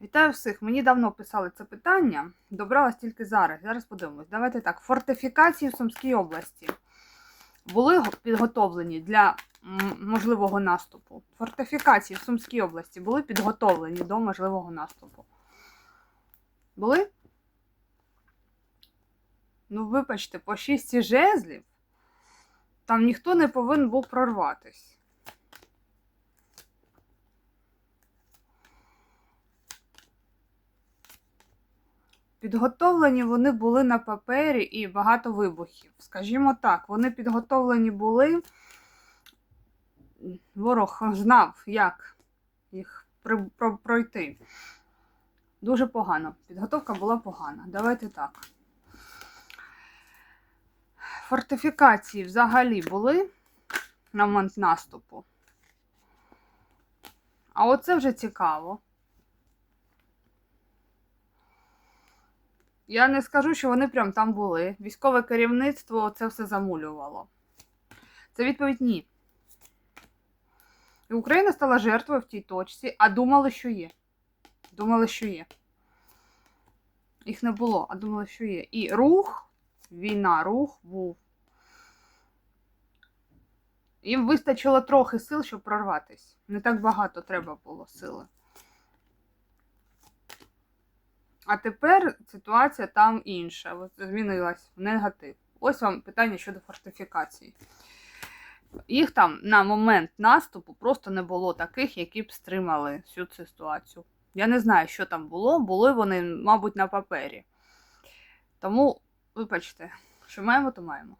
Вітаю всіх. Мені давно писали це питання. Добралась тільки зараз. Зараз подивимось. Давайте так. Фортифікації в Сумській області були підготовлені для можливого наступу. Фортифікації в Сумській області були підготовлені до можливого наступу. Були? Ну, вибачте, по шісті жезлів там ніхто не повинен був прорватись. Підготовлені вони були на папері і багато вибухів. Скажімо так, вони підготовлені були. Ворог знав, як їх пройти. Дуже погано. Підготовка була погана. Давайте так. Фортифікації взагалі були на момент наступу. А оце вже цікаво. Я не скажу, що вони прям там були. Військове керівництво це все замулювало. Це відповідь ні. І Україна стала жертвою в тій точці, а думали, що є. Думали, що є. Їх не було, а думали, що є. І рух, війна, рух був. Їм вистачило трохи сил, щоб прорватися. Не так багато треба було сили. А тепер ситуація там інша. Змінилась в негатив. Ось вам питання щодо фортифікації. Їх там на момент наступу просто не було таких, які б стримали всю цю ситуацію. Я не знаю, що там було. Були вони, мабуть, на папері. Тому, вибачте, що маємо, то маємо.